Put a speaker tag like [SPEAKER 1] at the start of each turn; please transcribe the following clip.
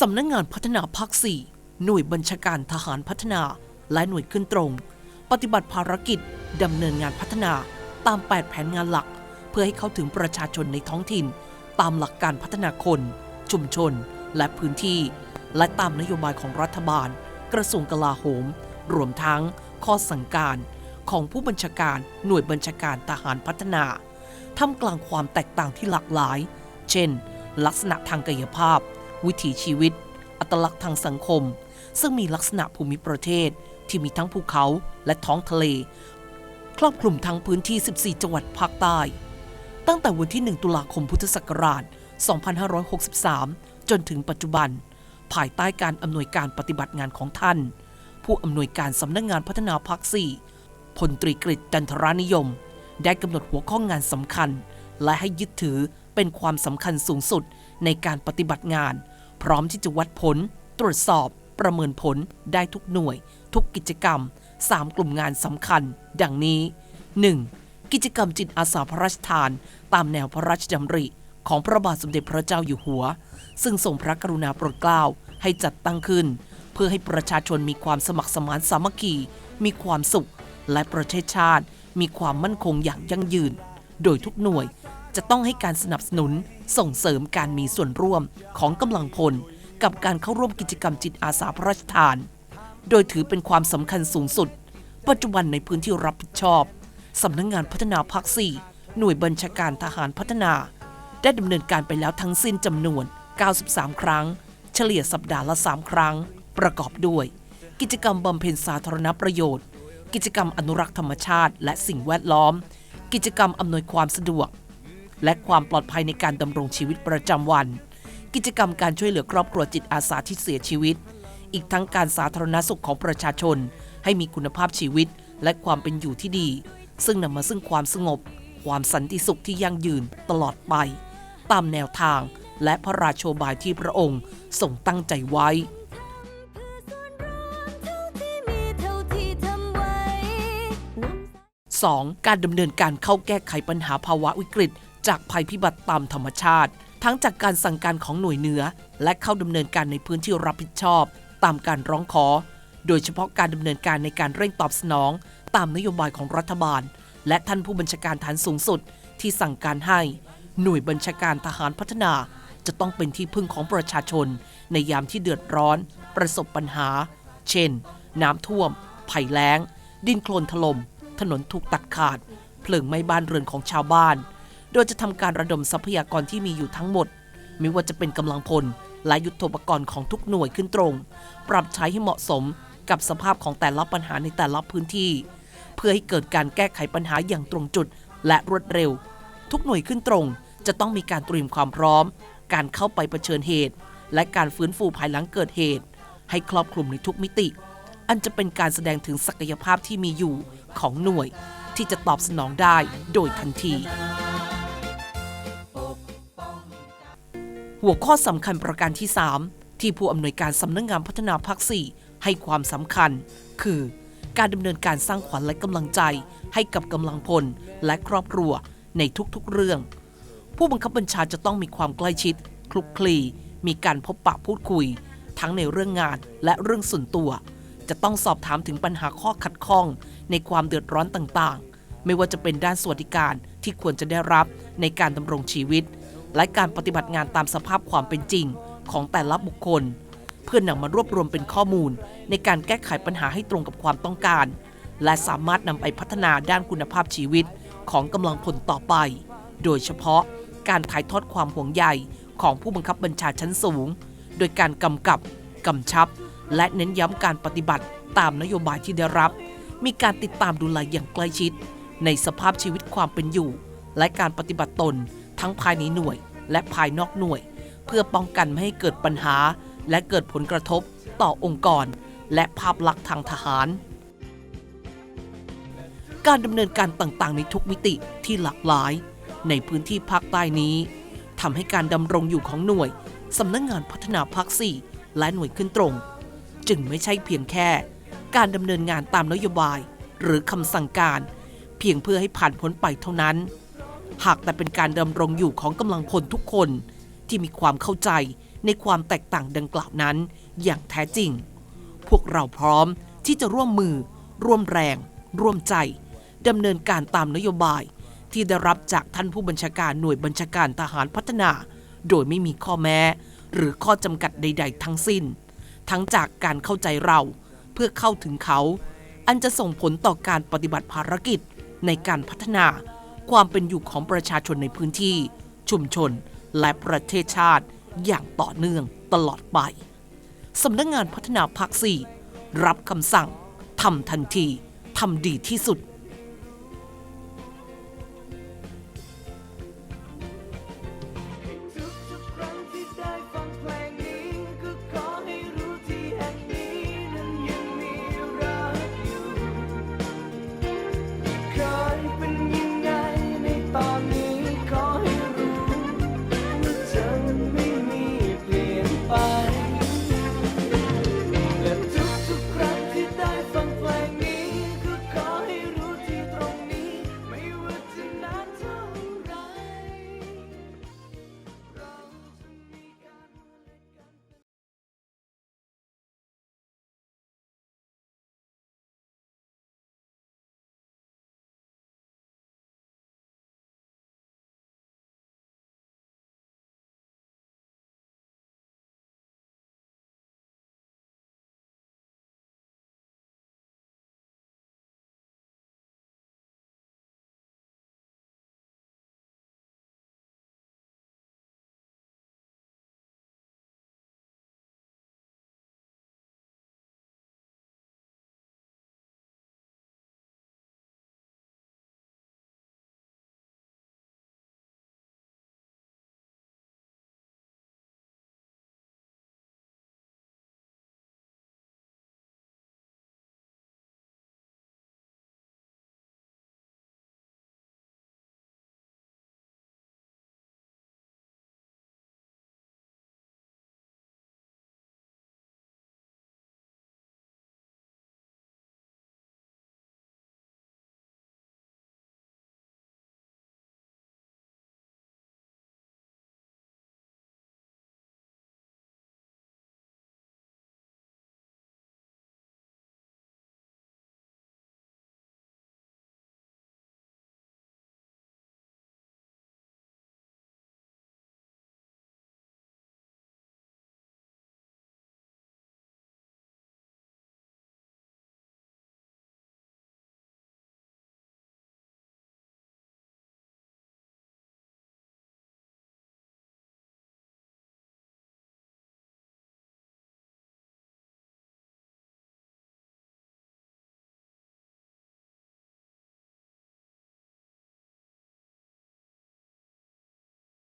[SPEAKER 1] สำนักงงานพัฒนาภาค 4 หน่วยบัญชาการทหารพัฒนา และหน่วยขึ้นตรง ปฏิบัติภารกิจดำเนินงานพัฒนาตาม 8 แผนงานหลัก เพื่อให้เข้าถึงประชาชนในท้องถิ่น ตามหลักการพัฒนาคน ชุมชน และพื้นที่ และตามนโยบายของรัฐบาล กระทรวงกลาโหม รวมทั้งข้อสั่งการของผู้บัญชาการหน่วยบัญชาการทหารพัฒนาท่ามกลางความแตกต่างที่หลากหลาย เช่น ลักษณะทางกายภาพ วิถีชีวิต อัตลักษณ์ทางสังคม ซึ่งมีลักษณะภูมิประเทศที่มีทั้งภูเขาและท้องทะเล ครอบคลุมทั้งพื้นที่ 14 จังหวัดภาคใต้ ตั้งแต่วันที่ 1 ตุลาคมพุทธศักราช 2563 จนถึงปัจจุบัน ภายใต้การอำนวยการปฏิบัติงานของท่าน ผู้อำนวยการสำนักงงานพัฒนาภาค4พลตรีกฤษจันทรานิยม ได้กำหนดหัวข้องงานสำคัญ และให้ยึดถือเป็นความสำคัญสูงสุดในการปฏิบัติงาน พร้อมที่จะวัดผล ตรวจสอบประเมินผลได้ทุกหน่วย ทุกกิจกรรม 3 กลุ่มงานสำคัญ ดังนี้ 1. กิจกรรมจิตอาสาพระราชทาน ตามแนวพระราชดำริ ของพระบาทสมเด็จพระเจ้าอยู่หัว ซึ่งทรงพระกรุณาโปรดเกล้าให้จัดตั้งขึ้น เพื่อให้ประชาชนมีความสมัครสมานสามัคคี มีความสุข และประเทศชาติ มีความมั่นคงอย่างยั่งยืน โดยทุกหน่วย จะต้องให้การสนับสนุนส่งเสริมการมีส่วนร่วมของกำลังพล กับการเข้าร่วมกิจกรรมจิตอาสาพระราชทาน โดยถือเป็นความสำคัญสูงสุด ปัจจุบันในพื้นที่รับผิดชอบสำนักงงานพัฒนาภาค4หน่วยบัญชาการทหารพัฒนา ได้ดำเนินการไปแล้วทั้งสิ้นจำนวน 93 ครั้ง เฉลี่ยสัปดาห์ละ 3 ครั้ง ประกอบด้วย กิจกรรมบำเพ็ญสาธารณประโยชน์ กิจกรรมอนุรักษ์ธรรมชาติ และสิ่งแวดล้อม กิจกรรมอำนวยความสะดวก และความปลอดภัยในการดำรงชีวิตประจำวัน กิจกรรมการช่วยเหลือครอบครัวจิตอาสาที่เสียชีวิต อีกทั้งการสาธารณสุขของประชาชน ให้มีคุณภาพชีวิตและความเป็นอยู่ที่ดี ซึ่งนำมาซึ่งความสงบ ความสันติสุขที่ยั่งยืนตลอดไป ตามแนวทางและพระราโชบายที่พระองค์ทรงตั้งใจไว้ 2. การดำเนินการเข้าแก้ไขปัญหาภาวะวิกฤต จากภัยพิบัติตามธรรมชาติ ทั้งจากการสั่งการของหน่วยเหนือ และเข้าดำเนินการในพื้นที่รับผิดชอบ ตามการร้องขอ โดยเฉพาะการดำเนินการในการเร่งตอบสนอง ตามนโยบายของรัฐบาล และท่านผู้บัญชาการฐานสูงสุดที่สั่งการให้ หน่วยบัญชาการทหารพัฒนา จะต้องเป็นที่พึ่งของประชาชน ในยามที่เดือดร้อน ประสบปัญหา เช่น น้ำท่วม ภัยแล้ง ดินโคลนถล่มถนนถูกตัดขาด เพลิงไหม้บ้านเรือนของชาวบ้าน โดยจะทำการระดมทรัพยากรที่มีอยู่ทั้งหมด ไม่ว่าจะเป็นกำลังพลและยุทธปกรณ์ของทุกหน่วยขึ้นตรง ปรับใช้ให้เหมาะสมกับสภาพของแต่ละปัญหาในแต่ละพื้นที่ เพื่อให้เกิดการแก้ไขปัญหาอย่างตรงจุดและรวดเร็ว ทุกหน่วยขึ้นตรง จะต้องมีการเตรียมความพร้อม การเข้าไปเผชิญเหตุ และการฟื้นฟูภายหลังเกิดเหตุ ให้ครอบคลุมในทุกมิติ อันจะเป็นการแสดงถึงศักยภาพที่มีอยู่ของหน่วย ที่จะตอบสนองได้โดยทันที หัวข้อสำคัญประการที่ 3 ที่ผู้อำนวยการสำนักงงานพัฒนาภาค4ให้ความสำคัญ คือ การดำเนินการสร้างขวัญและกำลังใจ ให้กับกำลังพลและครอบครัวในทุกๆเรื่อง ผู้บังคับบัญชาจะต้องมีความใกล้ชิด คลุกคลี มีการพบปะพูดคุย ทั้งในเรื่องงานและเรื่องส่วนตัว จะต้องสอบถามถึงปัญหาข้อขัดข้อง ในความเดือดร้อนต่างๆ ไม่ว่าจะเป็นด้านสวัสดิการที่ควรจะได้รับในการดำรงชีวิต และการปฏิบัติงานตามสภาพความเป็นจริงของแต่ละบุคคล เพื่อนำมารวบรวมเป็นข้อมูล ในการแก้ไขปัญหาให้ตรงกับความต้องการ และสามารถนำไปพัฒนาด้านคุณภาพชีวิตของกำลังพลต่อไป โดยเฉพาะการถ่ายทอดความห่วงใยของผู้บังคับบัญชาชั้นสูง โดยการกำกับ กำชับ และเน้นย้ำการปฏิบัติตามนโยบายที่ได้รับ มีการติดตามดูแลอย่างใกล้ชิด ในสภาพชีวิตความเป็นอยู่ และการปฏิบัติตน ทั้งภายในหน่วย และภายนอกหน่วย เพื่อป้องกันไม่ให้เกิดปัญหา และเกิดผลกระทบต่อองค์กร และภาพลักษณ์ทางทหาร การดำเนินการต่างๆ ในทุกมิติที่หลากหลาย ในพื้นที่ภาคใต้นี้ทำให้การดำรงอยู่ของหน่วยสำนักงงานพัฒนาภาค 4 และหน่วยขึ้นตรง จึงไม่ใช่เพียงแค่ การดำเนินงานตามนโยบาย หรือคำสั่งการ เพียงเพื่อให้ผ่านพ้นไปเท่านั้น หากแต่เป็นการดำรงอยู่ของกำลังพลทุกคน ที่มีความเข้าใจในความแตกต่างดังกล่าวนั้น อย่างแท้จริง พวกเราพร้อมที่จะร่วมมือ ร่วมแรง ร่วมใจดำเนินการตามนโยบาย ที่ได้รับจากท่านผู้บัญชาการหน่วยบัญชาการทหารพัฒนา โดยไม่มีข้อแม้ หรือข้อจำกัดใด ๆ ทั้งสิ้น ทั้งจากการเข้าใจเราเพื่อเข้าถึงเขา อันจะส่งผลต่อการปฏิบัติภารกิจในการพัฒนา ความเป็นอยู่ของประชาชนในพื้นที่ ชุมชน และประเทศชาติอย่างต่อเนื่องตลอดไปสำนักงงานพัฒนาภาคสี่รับคำสั่งทำทันทีทำดีที่สุด